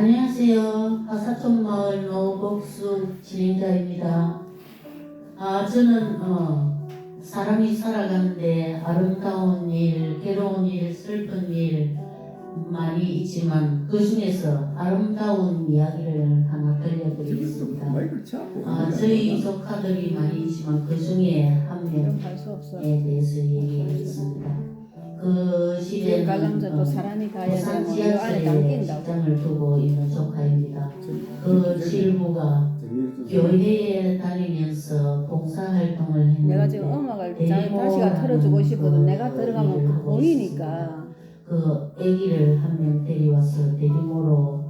안녕하세요. 하사촌 마을 노복수 진행자입니다. 아, 저는 어, 사람이 살아가는데 아름다운 일, 괴로운 일, 슬픈 일 많이 있지만 그 중에서 아름다운 이야기를 하나 들려드리겠습니다. 잡고 아, 저희 조카들이 많이 있지만 그 중에 한 명에. 대해서 얘기하겠습니다. 그 시대는 관람자도 어, 사람이 가야 되고 이 안에 담긴다고. 직장을 두고 있는 조카입니다. 그 실부가 교회에 다니면서 봉사활동을 했는데 내가 지금 음악을 다시가 틀어주고 싶어도 그 내가 들어가면 일을 그그 아기를 한 명 데려와서 대리모로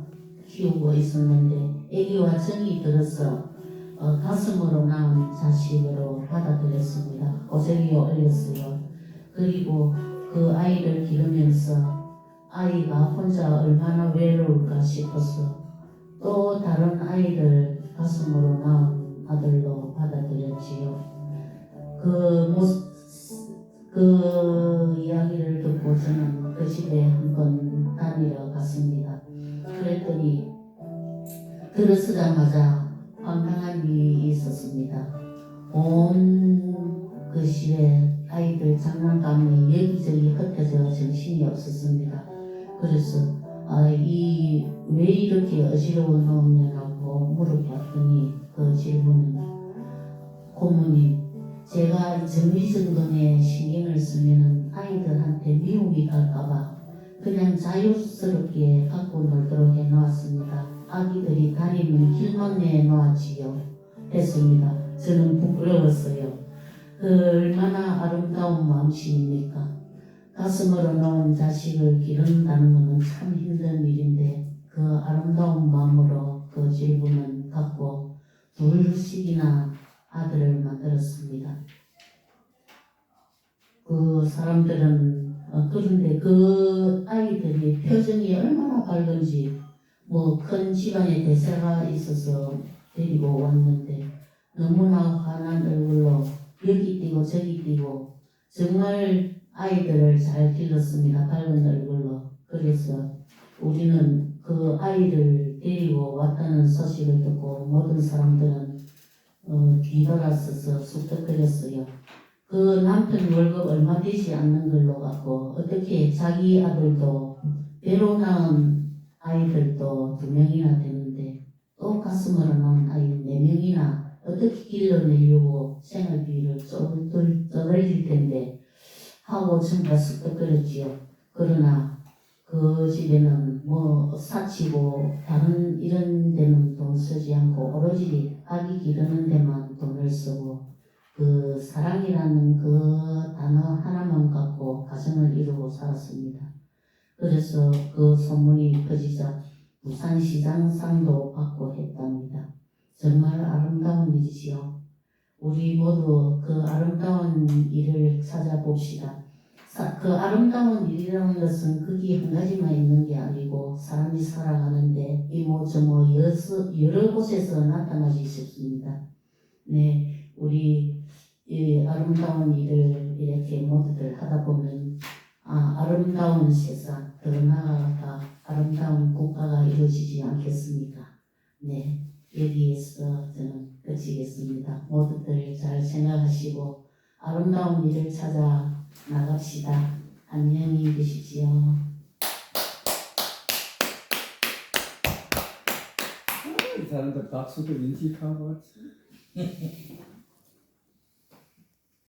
키우고 있었는데 아기와 정이 들어서 어, 가슴으로 낳은 자식으로 받아들였습니다. 고생이 올렸어요. 그리고 그 아이를 기르면서 아이가 혼자 얼마나 외로울까 싶어서 또 다른 아이를 가슴으로 낳은 아들로 받아들였지요. 그그 이야기를 듣고 저는 그 집에 한번 다니러 갔습니다. 그랬더니 들어서자마자 황당한 일이 있었습니다. 온그 집에 아이들 장난감이 여기저기 흩어져 정신이 없었습니다. 그래서 아, 이 왜 이렇게 어지러워 놓냐고 물어봤더니 그 질문은 고모님 제가 정리정돈에 신경을 쓰면 아이들한테 미움이 갈까봐 그냥 자유스럽게 갖고 놀도록 해놓았습니다. 아기들이 다니는 길만 내놓았지요. 했습니다. 저는 부끄러웠어요. 그 얼마나 아름다운 마음씨입니까? 가슴으로 놓은 자식을 기른다는 것은 참 힘든 일인데 그 아름다운 마음으로 그 질문은 갖고 둘씩이나 아들을 만들었습니다. 그 사람들은 어, 그런데 그 아이들이 표정이 얼마나 밝은지 뭐 큰 집안에 대사가 있어서 데리고 왔는데 너무나 환한 얼굴로 여기 뛰고 저기 뛰고 정말 아이들을 잘 길렀습니다. 밝은 얼굴로 그래서 우리는 그 아이를 데리고 왔다는 소식을 듣고 모든 사람들은 어, 뒤돌아서서 쑥덕거렸어요. 그 남편 월급 얼마 되지 않는 걸로 갖고 어떻게 자기 아들도 배로 낳은 아이들도 두 명이나 되는데 또 가슴으로 낳은 아이 네 명이나 어떻게 길러내려고 생활비를 쪼들릴 텐데 하고 전부 쑥덕거렸지요. 그러나 그 집에는 뭐 사치고 다른 이런 데는 돈 쓰지 않고 오로지 아기 기르는 데만 돈을 쓰고 그 사랑이라는 그 단어 하나만 갖고 가정을 이루고 살았습니다. 그래서 그 소문이 퍼지자 부산시장상도 받고 했답니다. 정말 아름다운 일이지요. 우리 모두 그 아름다운 일을 찾아봅시다. 사- 그 아름다운 일이라는 것은 거기 한 가지만 있는 게 아니고 사람이 살아가는데 이모저모 여서- 여러 곳에서 나타나기 쉽습니다. 네, 우리 이 아름다운 일을 이렇게 모두들 하다 보면 아, 아름다운 세상, 더 나아가 아름다운 국가가 이루어지지 않겠습니까? 네, 여기에서 저는 그치겠습니다. 모두들 잘 생각하시고 아름다운 일을 찾아 나갑시다. 안녕히 계십시오. 이 사람들 박수도 인식하고